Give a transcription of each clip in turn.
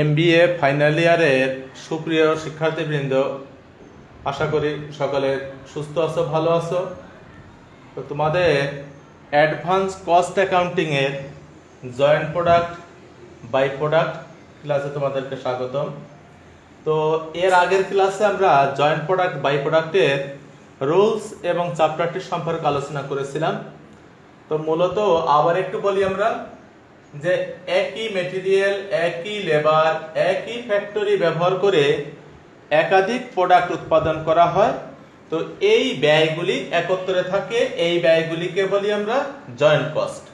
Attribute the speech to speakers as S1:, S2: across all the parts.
S1: MBA final ইয়ারের সুপ্রিয় শিক্ষার্থীবৃন্দ, আশা করি সকলের সুস্থ আছো, ভালো আছো? তো তোমাদের অ্যাডভান্স কস্ট অ্যাকাউন্টিংয়ের জয়েন্ট প্রোডাক্ট বাই প্রোডাক্ট ক্লাসে তোমাদেরকে স্বাগতম। তো এর আগের ক্লাসে আমরা জয়েন্ট প্রোডাক্ট বাই প্রোডাক্টের রুলস এবং চ্যাপ্টারটি সম্পর্কে আলোচনা করেছিলাম। তো মূলত আবার একটু বলি আমরা। যে একই মেটেরিয়াল একই লেবার একই ফ্যাক্টরি ব্যবহার করে একাধিক প্রোডাক্ট উৎপাদন করা হয়। তো এই ব্যয়গুলি একত্রে থাকে, এই ব্যয়গুলিকে বলি আমরা জয়েন্ট কস্ট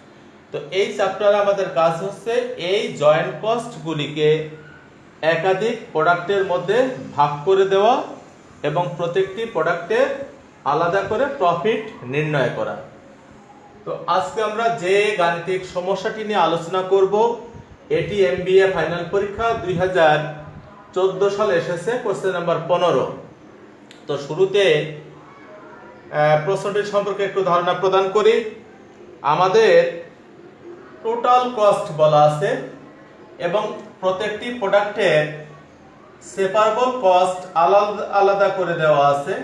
S1: তো এই চ্যাপ্টারে আমাদের কাজ হচ্ছে, এই জয়েন্ট কস্টগুলিকে একাধিক প্রোডাক্টের মধ্যে ভাগ করে দেওয়া এবং প্রত্যেকটি প্রোডাক্টের আলাদা করে প্রফিট নির্ণয় করা। তো আজকে আমরা যে গাণিতিক সমস্যাটি নিয়ে আলোচনা করব এটি এমবিএ ফাইনাল পরীক্ষা দুই হাজার চোদ্দ সালে এসেছে কোশ্চেন নাম্বার পনেরো। তো শুরুতে আহ, প্রশ্নটির সম্পর্কে একটু ধারণা প্রদান করি। আমাদের টোটাল কস্ট বলা আছে এবং প্রত্যেকটি প্রোডাক্টের সেপারেবল কস্ট আলাদা আলাদা করে দেওয়া আছে।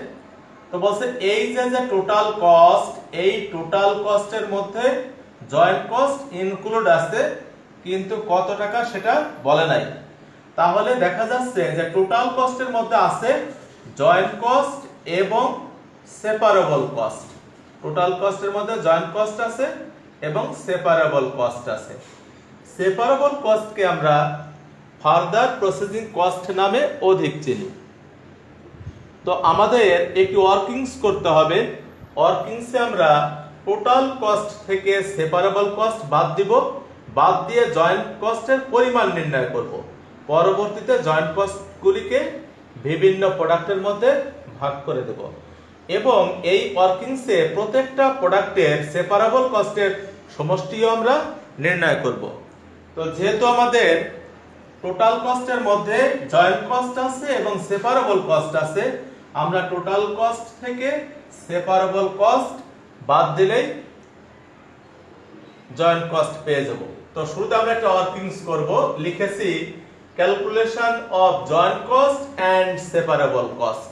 S1: তো বলছে এই যে যে টোটাল কস্ট এই টোটাল কস্টের মধ্যে জয়েন্ট কস্ট ইনক্লুড আছে, কিন্তু কত টাকা সেটা বলে নাই। তাহলে দেখা যাচ্ছে যে টোটাল কস্টের মধ্যে আছে জয়েন্ট কস্ট এবং সেপারেবল কস্ট টোটাল কস্টের মধ্যে জয়েন্ট কস্ট আছে এবং সেপারেবল কস্ট আছে। সেপারেবল কস্টকে আমরা ফার্দার প্রসেসিং কস্ট নামে অধিক চিনি। তো আমাদের একটি ওয়ার্কিংস করতে হবে। ওয়ার্কিংসে আমরা টোটাল কস্ট থেকে সেপারেবল কস্ট বাদ দিব। বাদ দিয়ে জয়েন্ট কস্টের পরিমাণ নির্ণয় করব। পরবর্তীতে জয়েন্ট কস্টগুলিকে বিভিন্ন প্রোডাক্টের মধ্যে ভাগ করে দেব। এবং এই ওয়ার্কিংসে প্রত্যেকটা প্রোডাক্টের সেপারেবল কস্টের সমষ্টিও আমরা নির্ণয় করব। তো যেহেতু আমাদের টোটাল কস্টের মধ্যে জয়েন্ট কস্ট আছে এবং সেপারেবল কস্ট আছে আমরা টোটাল কস্ট থেকে সেপারেবল কস্ট বাদ দিলেই জয়েন্ট কস্ট পেয়ে যাব। তো শুরুতে আমরা একটা ওয়ার্কিংস করব। লিখেছি calculation of joint cost and separable cost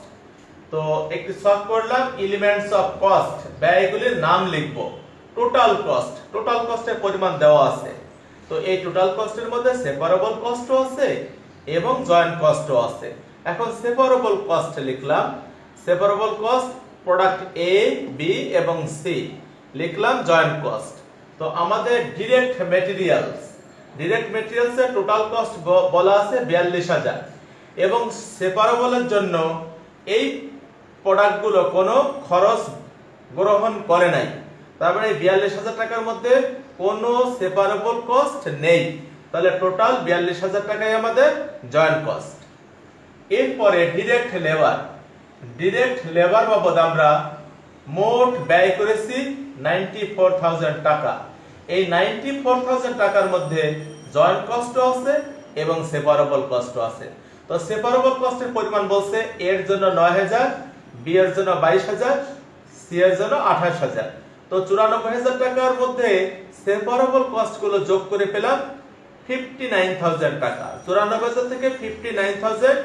S1: তো একটি সলভ করলাম এলিমেন্টস অফ কস্ট ব্যয়গুলির নাম লিখব। টোটাল কস্ট টোটাল কস্টের পরিমাণ দেওয়া আছে। তো এই টোটাল কস্টের মধ্যে সেপারেবল কস্টও আছে এবং জয়েন্ট কস্টও আছে। এখন সেপারেবল কস্ট লিখলাম। Separable cost product A B এবং সি লিখলাম জয়েন্ট কস্ট তো আমাদের ডিরেক্ট মেটেরিয়ালস ডিরেক্ট মেটেরিয়ালস এর টোটাল কস্ট বলা আছে বিয়াল্লিশ হাজার। এবং সেপারেবলের জন্য এই প্রোডাক্টগুলো কোনো খরচ গ্রহণ করে নাই। তারপরে এই বিয়াল্লিশ হাজার টাকার মধ্যে কোনো সেপারেবল কস্ট নেই। তাহলে টোটাল বিয়াল্লিশ হাজার টাকাই আমাদের জয়েন্ট কস্ট এরপরে ডিরেক্ট লেবার ডিরেক্ট লেবার বাবদ আমরা মোট ব্যয় করেছি নাইনটি টাকা। এই নাইনটি টাকার মধ্যে জয়েন্ট কস্ট আছে এবং সেপারেবল কস্ট আছে। তো সেপারেবল কস্টের পরিমাণ বলছে এর জন্য নয় হাজার বি এর জন্য বাইশ হাজার সি এর জন্য আঠাশ হাজার। তো চুরানব্বই হাজার টাকার মধ্যে সেপারেবল কস্টগুলো যোগ করে পেলাম ফিফটি নাইন থাউজেন্ড টাকা। চুরানব্বই হাজার থেকে fifty nine thousand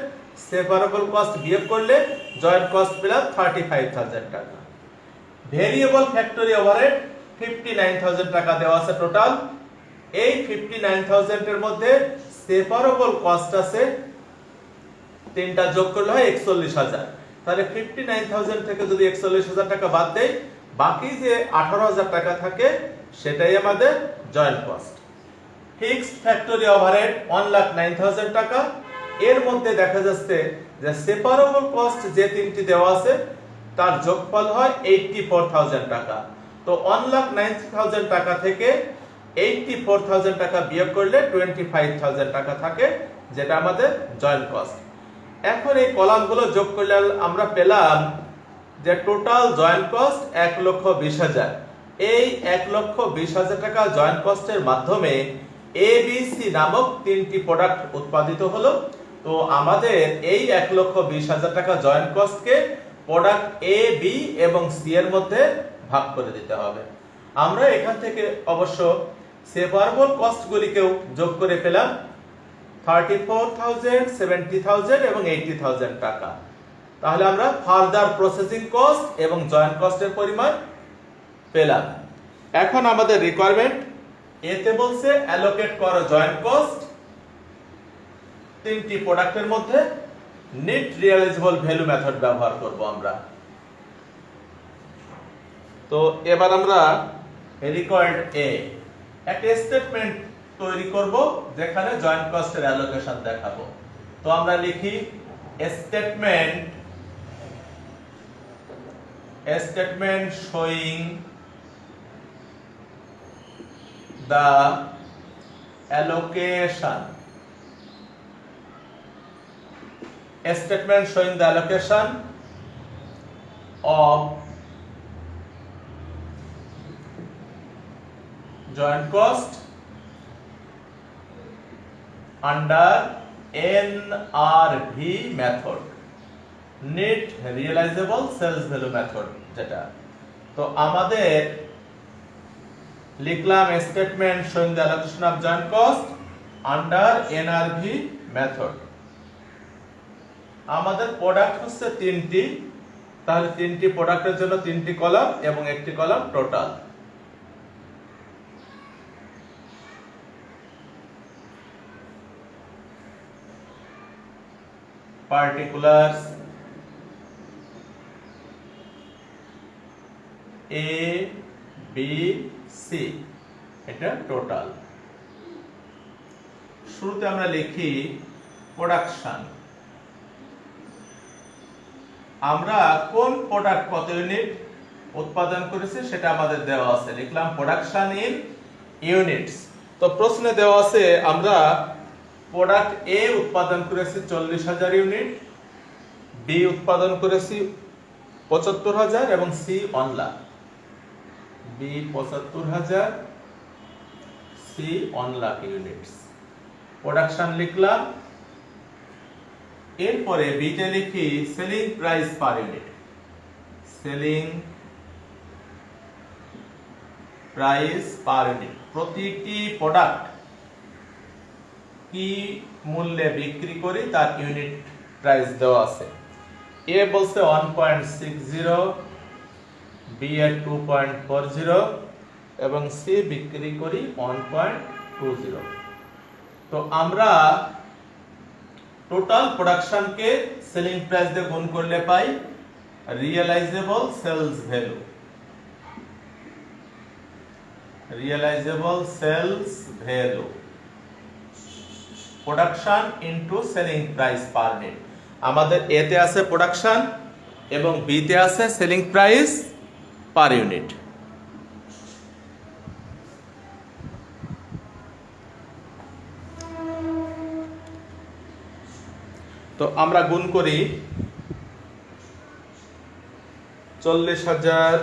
S1: separable cost বিয়োগ করলে জয়েন্ট কস্ট পেলাম থার্টি ফাইভ টাকা। Variable factory overhead fifty nine thousand টাকা দেওয়া আছে টোটাল। এই ফিফটি নাইন মধ্যে সেপারেবল কস্ট আছে তিনটা যোগ করলে হয় একচল্লিশ হাজার। তাহলে ফিফটি নাইন থাউজেন্ড থেকে যদি একচল্লিশ হাজার টাকা বাদ দেয় বাকি যে আঠারো হাজার টাকা থাকে, সেটাই আমাদের joint cost. Fixed factory overhead one lakh nine thousand টাকা এর মধ্যে দেখা যাচ্ছে যে সেপারেবল কস্ট যে তিনটি দেওয়া আছে, তার যোগফল হয় এইটটি ফোর থাউজেন্ড টাকা। তো ওয়ান লাখ নাইন থাউজেন্ড টাকা থেকে এইটটি ফোর থাউজেন্ড টাকা বিয়োগ করলে টোয়েন্টি ফাইভ থাউজেন্ড টাকা থাকে, যেটা আমাদের জয়েন্ট কস্ট এখন এই কলামগুলো যোগ করলে আমরা পেলাম যে টোটাল জয়েন্ট কস্ট এক লক্ষ বিশ হাজার। এই এক লক্ষ বিশ হাজার টাকা জয়েন্ট কস্টের মাধ্যমে এবিসি নামক তিনটি প্রোডাক্ট উৎপাদিত হলো। তো আমাদের এই এক লক্ষ বিশ হাজার টাকা জয়েন্ট কস্টকে প্রোডাক্ট এ বি এবং সি এর মধ্যে ভাগ করে দিতে হবে। আমরা এখান থেকে অবশ্য সেপারেবল কস্টগুলিকেও যোগ করে পেলাম। Thirty four thousand seventy thousand এবং এইটি থাউজেন্ড টাকা। তাহলে আমরা ফার্দার প্রসেসিং কস্ট এবং জয়েন্ট কস্টের পরিমাণ পেলাম। এখন আমাদের রিকোয়ারমেন্ট এতে বলছে অ্যালোকেট করো জয়েন্ট কস্ট তিনটি প্রোডাক্টের মধ্যে নেট রিয়ালাইজেবল ভ্যালু মেথড ব্যবহার করব আমরা। তো এবার আমরা রিকোয়ার্ড এ একটা স্টেটমেন্ট তৈরি করব যেখানে জয়েন্ট কস্টের অ্যালোকেশন দেখাবো। তো আমরা লিখি statement statement showing the allocation a statement showing the allocation of joint cost under NRV method net realizable sales value method যেটা তো আমাদের লিখলাম statement showing the allocation of joint cost under NRV method আমাদের product হচ্ছে তিনটি। তাহলে তিনটি প্রোডাক্টের জন্য তিনটি কলাম এবং একটি column total particulars A B C এটা টোটাল শুরুতে আমরা লিখি প্রোডাকশন আমরা কোন প্রোডাক্ট কত ইউনিট উৎপাদন করেছি সেটা আমাদের দেওয়া আছে। লিখলাম প্রোডাকশন ইন ইউনিটস তো প্রশ্নে দেওয়া আছে, আমরা প্রোডাক্ট এ উৎপাদন করেছি চল্লিশ হাজার ইউনিট বি উৎপাদন করেছি পঁচাত্তর হাজার এবং সি ওয়ান লাখ বি পঁচাত্তর হাজার C one lakh units production লিখলাম এরপরে বিতে লিখি selling price per unit selling price per unit প্রতিটি প্রোডাক্ট কি মূল্যে বিক্রি করি তার ইউনিট প্রাইস দেওয়া আছে। এ বলছে one point six zero B এর টু পয়েন্ট ফোর জিরো এবং সি বিক্রি করি ওয়ান পয়েন্ট টু জিরো তো আমরা টোটাল প্রোডাকশনকে সেলিং প্রাইস দিয়ে গুণ করলে পাই realisable sales value realisable sales value production into selling price per unit আমাদের এতে আছে প্রোডাকশন এবং বিতে আছে সেলিং প্রাইস পার ইউনিট তো আমরা গুণ করি চল্লিশ হাজার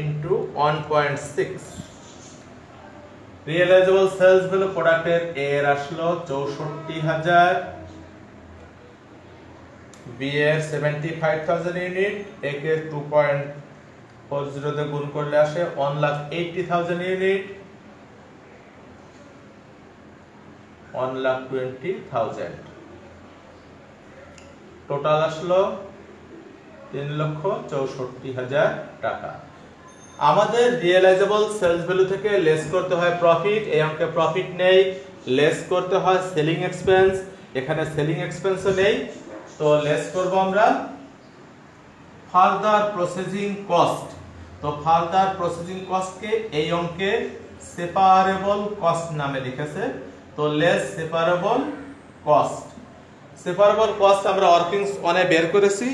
S1: into one point six realisable sales value প্রোডাক্টের এর আসলো চৌষট্টি হাজার। বি এর সেভেন্টি ফাইভ থাউজেন্ড ইউনিট একে টু পয়েন্ট ফোর জিরোতে গুণ করলে আসে one lakh eighty thousand unit one lakh twenty thousand total আসলো তিন লক্ষ চৌষট্টি হাজার টাকা। আমাদের রিয়েলাইজেবল সেলস ভ্যালু থেকে লেস করতে হয় প্রফিট এই অঙ্কে প্রফিট নেই লেস করতে হয় সেলিং এক্সপেন্স এখানে সেলিং এক্সপেন্সও নেই। তো লেস করব আমরা ফার্দার প্রসেসিং কস্ট তো ফার্দার প্রসেসিং কস্টকে এই অঙ্কে সেপারেবল কস্ট নামে লিখেছে। তো less separable cost separable cost আমরা ওয়ার্কিংস অনে বের করেছি।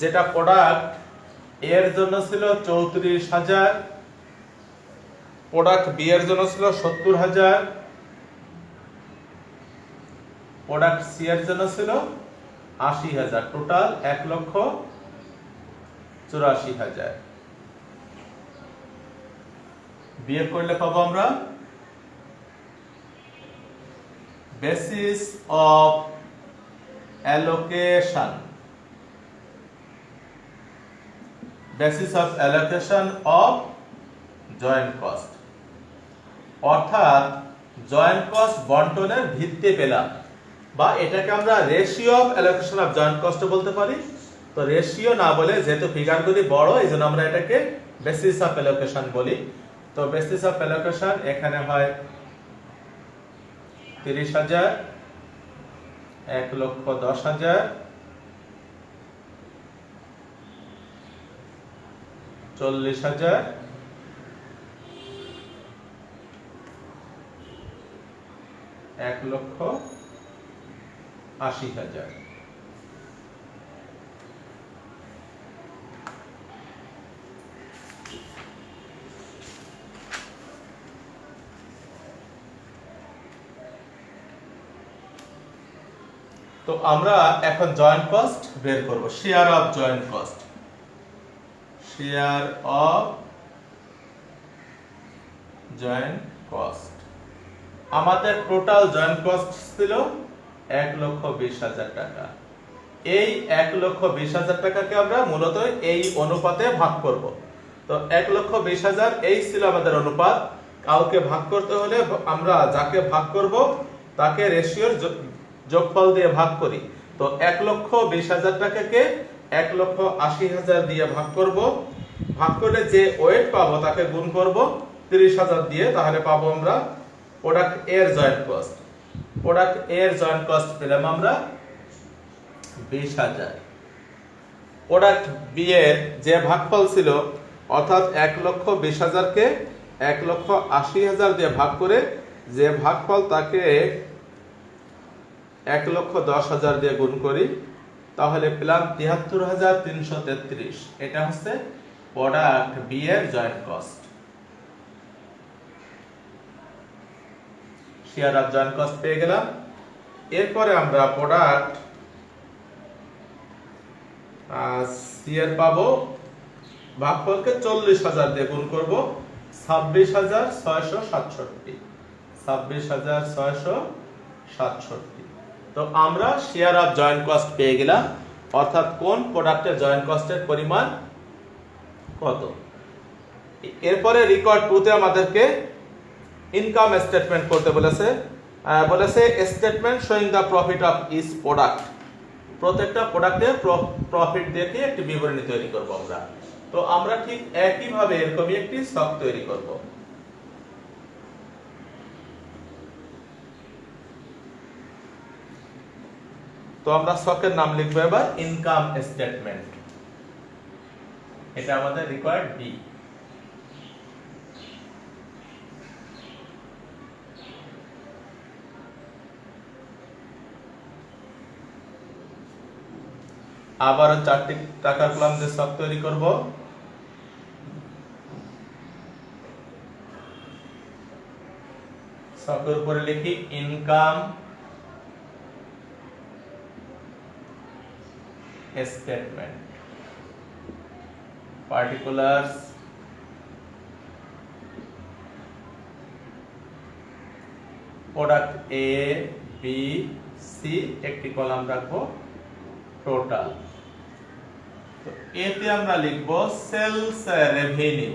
S1: যেটা প্রোডাক্টের জন্য ছিল চৌত্রিশ হাজার প্রোডাক্ট বি এর জন্য ছিল সত্তর হাজার প্রোডাক্ট সি এর জন্য ছিল আশি হাজার টোটাল এক লক্ষ চুরাশি হাজার। বিয়ে করলে পাবো আমরা basis of allocation. Basis of allocation of joint cost. অর্থাৎ জয়েন্ট কস্ট বন্টনের ভিত্তি পেলাম। বা এটাকে আমরা ratio of allocation of joint cost বলতে পারি। তো রেশিও না বলে যেহেতু ফিগারগুলি বড়, এই জন্য আমরা এটাকে বেসিস অফ অ্যালোকেশন বলি। তো বেসিস অফ অ্যালোকেশন এখানে হয় তিরিশ হাজার এক লক্ষ দশ হাজার চল্লিশ হাজার এক লক্ষ আশি হাজার। তো আমরা এখন জয়েন্ট কস্ট বের করব। Share of joint cost share of joint cost আমাদের টোটাল জয়েন্ট কস্ট ছিল এক লক্ষ বিশ হাজার টাকা। এই এক লক্ষ বিশ হাজার টাকাকে আমরা মূলত এই অনুপাতে ভাগ করব। তো এক লক্ষ বিশ হাজার এই ছিল আমাদের অনুপাত। কাউকে ভাগ করতে হলে আমরা যাকে ভাগ করব, তাকে রেশিওর যোগফল দিয়ে ভাগ করি, তো এক লক্ষ বিশ হাজার টাকাকে এক লক্ষ আশি হাজার দিয়ে ভাগ করব। ভাগ করে যে ওয়েট পাবো তাকে গুণ করব, তিরিশ হাজার দিয়ে, তাহলে পাবো আমরা প্রোডাক্টের জয়েন্ট কস্ট প্রোডাক্টের জয়েন্ট কস্ট পেলাম আমরা বিশ হাজার। প্রোডাক্ট বি এর যে ভাগফল ছিল, অর্থাৎ এক লক্ষ বিশ হাজারকে এক লক্ষ আশি হাজার দিয়ে ভাগ করে, যে ভাগফল তাকে এক লক্ষ দশ হাজার দিয়ে গুণ করি, তাহলে পেলাম তিয়াত্তর হাজার তিনশো তেত্রিশ। এটা হচ্ছে প্রোডাক্ট বি এর joint cost share of joint cost পেয়ে গেলাম। এরপরে আমরা প্রোডাক্ট সি এর পাবো। ভাগফলকে চল্লিশ হাজার দিয়ে গুণ করব। ছাব্বিশ হাজার ছয়শো সাতষট্টি। ছাব্বিশ হাজার ছয়শো সাতষট্টি। তো আমরা শেয়ার অফ জয়েন্ট কস্ট পেয়ে গেলাম। অর্থাৎ কোন প্রোডাক্টের জয়েন্ট কস্টের পরিমাণ কত? এরপরে রেকর্ড টুতে আমাদেরকে ইনকাম স্টেটমেন্ট করতে বলেছে। বলেছে statement showing the profit of each product প্রত্যেকটা প্রোডাক্টের প্রফিট দেখে একটি বিবরণী তৈরি করব আমরা। তো আমরা ঠিক একইভাবে এরকমই একটি স্টক তৈরি করব। তো আমরা স্টকের নাম লিখব এবার ইনকাম স্টেটমেন্ট এটা আমাদের রিকোয়ার্ড বি আবারও চারটি টাকার কলাম দিয়ে স্টক তৈরি করব। স্টকের উপরে লিখি income statement particulars product A B C একটি কলাম রাখব টোটাল তো এতে আমরা লিখব সেলস রেভিনিউ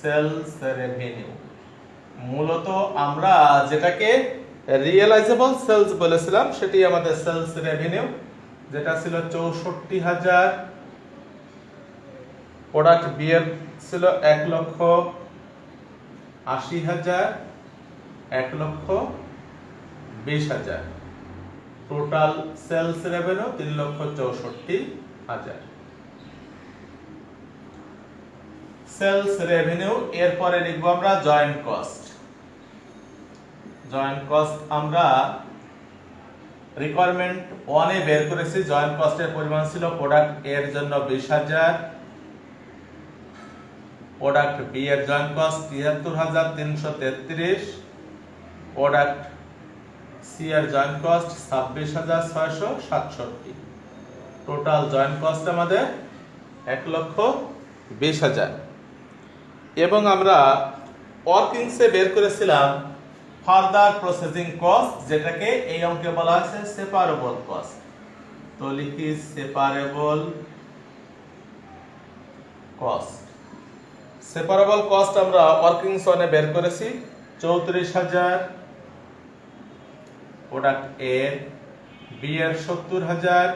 S1: সেলস রেভিনিউ মূলত আমরা যেটাকে রিয়েলাইজেবল সেলস বলেছিলাম, সেটি আমাদের সেলস রেভিনিউ যেটা ছিল চৌষট্টি হাজার প্রোডাক্ট বি এর ছিল এক লক্ষ আশি হাজার, এক লক্ষ বিশ হাজার। টোটাল সেলস রেভিনিউ তিন লক্ষ চৌষট্টি হাজার। সেলস রেভিনিউ এরপরে লিখব আমরা জয়েন্ট কস্ট জয়েন্ট কস্ট আমরা রিকোয়ারমেন্ট ওয়ানে বের করেছি জয়েন্ট কস্টের পরিমাণ ছিল প্রোডাক্টের জন্য বিশ হাজার প্রোডাক্ট বি এর জয়েন্ট কস্ট তিয়াত্তর হাজার তিনশো তেত্রিশ প্রোডাক্ট সি এর জয়েন্ট কস্ট ছাব্বিশ হাজার ছয়শো সাতষট্টি। টোটাল জয়েন্ট কস্ট আমাদের এক লক্ষ বিশ হাজার। এবং আমরা ওয়ার্কিংসে বের করেছিলাম ফার্দার প্রসেসিং কস্ট যেটাকে এই অঙ্কে বলা হয়েছে সেপারেবল কস্ট তো লিখি সেপারেবল কস্ট সেপারেবল কস্ট আমরা ওয়ার্কিং সনে বের করেছি, চৌত্রিশ হাজার প্রোডাক্টের বি এর সত্তর হাজার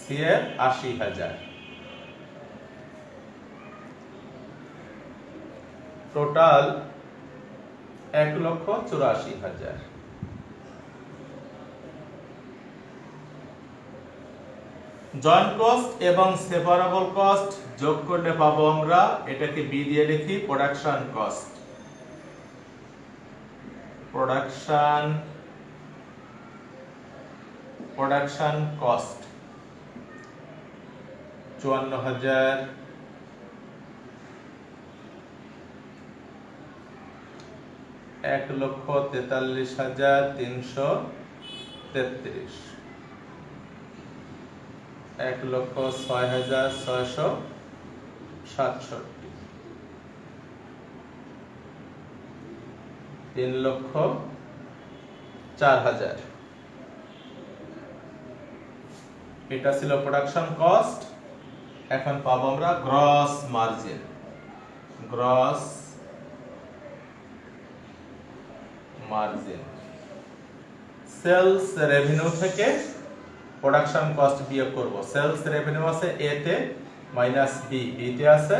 S1: সি এর আশি হাজার। টোটাল এক লক্ষ চুরাশি হাজার। জয়েন্ট কস্ট এবং সেপারেবল কস্ট যোগ করলে পাবো আমরা, এটাকে বি দিয়ে লিখি production cost production production cost চুয়ান্ন হাজার। এক লক্ষ তেতাল্লিশ হাজার তিনশো তেত্রিশ। এক লক্ষ ছয় হাজার ছয়শো সাতষট্টি। তিন লক্ষ চার হাজার। এটা ছিল প্রোডাকশন কস্ট এখন পাবো আমরা gross margin gross margin sales revenue থেকে প্রোডাকশন কস্ট বিয়োগ করব। সেলস রেভিনিউ আছে এ তে মাইনাস বি বি তে আছে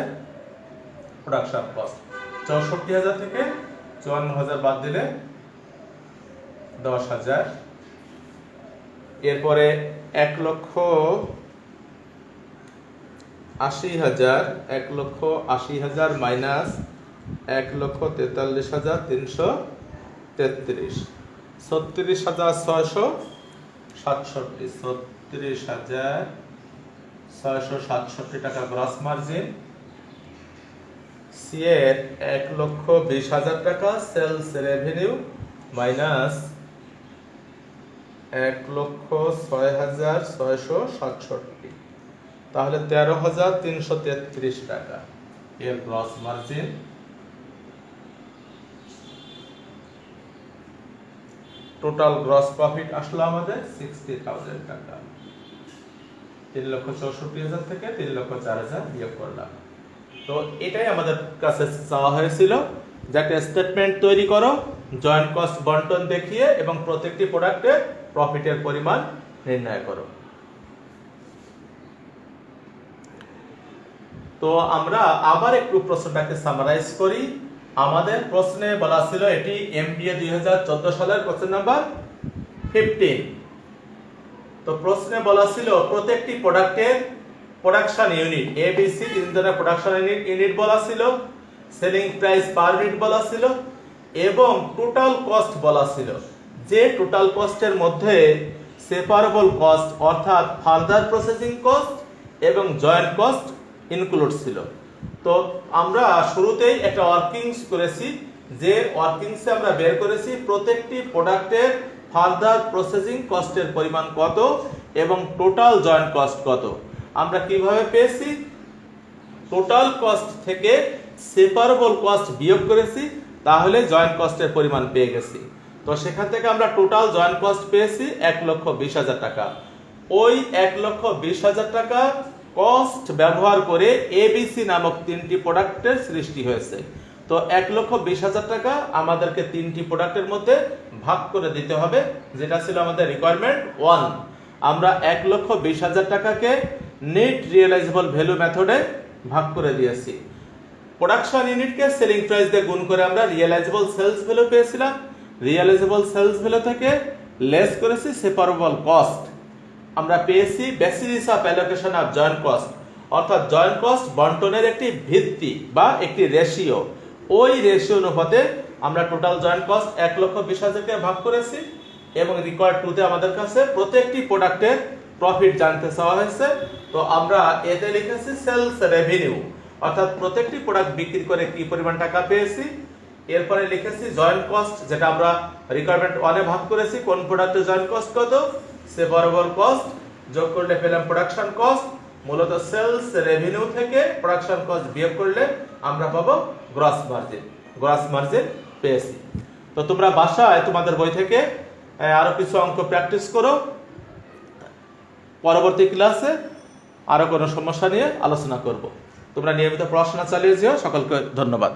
S1: প্রোডাকশন কস্ট চৌষট্টি হাজার থেকে চুয়ান্ন হাজার বাদ দিলে দশ হাজার। এরপরে এক লক্ষ আশি হাজার, এক লক্ষ আশি হাজার মাইনাস এক লক্ষ তেতাল্লিশ হাজার তিনশো তেত্রিশ। ছত্রিশ হাজার ছয়শো সাতষট্টি। ছত্রিশ হাজার ছয়শো সাতষট্টি টাকা গ্রস মার্জিন সি এক লক্ষ বিশ হাজার টাকা সেলস রেভিনিউ মাইনাস এক লক্ষ ছয় হাজার ছয়শো সাতষট্টি। তাহলে তেরো হাজার তিনশো তেত্রিশ টাকা। এর gross margin total gross profit আসলো আমাদের সিক্সটি থাউজেন্ড টাকা। তিন লক্ষ চৌষট্টি হাজার থেকে তিন লক্ষ চার হাজার বিয়োগ করলাম। তো এটাই আমাদের কাছে চাওয়া হয়েছিল। যে একটা স্টেটমেন্ট তৈরি করো জয়েন্ট কস্ট বন্টন দেখিয়ে এবং প্রত্যেকটি প্রোডাক্টের প্রফিটের পরিমাণ নির্ণয় করো। তো আমরা আবার একটু প্রশ্নটাকে সামারাইজ করি। আমাদের প্রশ্নে বলা ছিল এটি এমবিএ দুই হাজার চোদ্দ সালের কোশ্চেন নাম্বার ফিফটিন তো প্রশ্নে বলা ছিল, প্রত্যেকটি প্রোডাক্টের production unit A B C তিন ধরনের প্রোডাকশন ইউনিট ইউনিট বলা ছিল সেলিং প্রাইস পার ইউনিট বলা ছিল, এবং টোটাল কস্ট বলা ছিল। যে টোটাল কস্টের মধ্যে সেপারেবল কস্ট অর্থাৎ ফার্দার প্রসেসিং কস্ট এবং জয়েন্ট কস্ট ইনক্লুড ছিল। তো আমরা শুরুতেই একটা ওয়ার্কিংস করেছি, যে ওয়ার্কিংসে আমরা বের করেছি প্রত্যেকটি প্রোডাক্টের ফার্দার প্রসেসিং কস্টের পরিমাণ কত এবং টোটাল জয়েন্ট কস্ট কত। আমরা কীভাবে পেয়েছি? টোটাল কস্ট থেকে সেপারেবল কস্ট বিয়োগ করেছি, তাহলে জয়েন্ট কস্টের পরিমাণ পেয়ে গেছি। তো সেখান থেকে আমরা টোটাল জয়েন্ট কস্ট পেয়েছি এক লক্ষ বিশ হাজার টাকা। ওই এক লক্ষ বিশ হাজার টাকা কস্ট ব্যবহার করে এবিসি নামক তিনটি প্রোডাক্টের সৃষ্টি হয়েছে। তো এক লক্ষ বিশ হাজার টাকা আমাদেরকে তিনটি প্রোডাক্টের মধ্যে ভাগ করে দিতে হবে, যেটা ছিল আমাদের রিকোয়ারমেন্ট ওয়ান আমরা এক লক্ষ বিশ হাজার টাকাকে নেট রিয়েলাইজেবল ভ্যালু মেথডে ভাগ করে দিয়েছি। প্রোডাকশন ইউনিটকে সেলিং প্রাইস দিয়ে গুণ করে আমরা রিয়েলাইজেবল সেলস ভ্যালু পেয়েছিলাম। রিয়েলাইজেবল সেলস ভ্যালু থেকে লেস করেছি সেপারেবল কস্ট আমরা পেয়েছি basis of allocation of joint cost অর্থাৎ জয়েন্ট কস্ট বন্টনের একটি ভিত্তি বা একটি রেশিও। ওই রেশিও অনুপাতে আমরা টোটাল জয়েন্ট কস্ট এক লক্ষ বিশ হাজারকে ভাগ করেছি এবং রিকোয়ার্ড টুতে আমাদের কাছে প্রত্যেকটি প্রোডাক্টের প্রফিট জানতে চাওয়া হয়েছে। তো আমরা এতে লিখেছি সেলস রেভিনিউ অর্থাৎ প্রত্যেকটি প্রোডাক্ট বিক্রি করে কি পরিমাণ টাকা পেয়েছি। এরপরে লিখেছি জয়েন্ট কস্ট যেটা আমরা রিকোয়ারমেন্ট ওয়ানে ভাগ করেছি। কোন প্রোডাক্টের জয়েন্ট কস্ট কত? সেপারেবল কস্ট যোগ করলে পেলাম প্রোডাকশন কস্ট মূলত সেলস রেভিনিউ থেকে প্রোডাকশন কস্ট বিয়োগ করলে আমরা পাবো গ্রস মার্জিন গ্রস মার্জিন পেয়েছি। তো তোমরা বাসায় তোমাদের বই থেকে আহ, আরও কিছু অঙ্ক প্র্যাকটিস করো। পরবর্তী ক্লাসে আরও কোনো সমস্যা নিয়ে আলোচনা করব। তোমরা নিয়মিত পড়াশোনা চালিয়ে যেও। সকলকে ধন্যবাদ।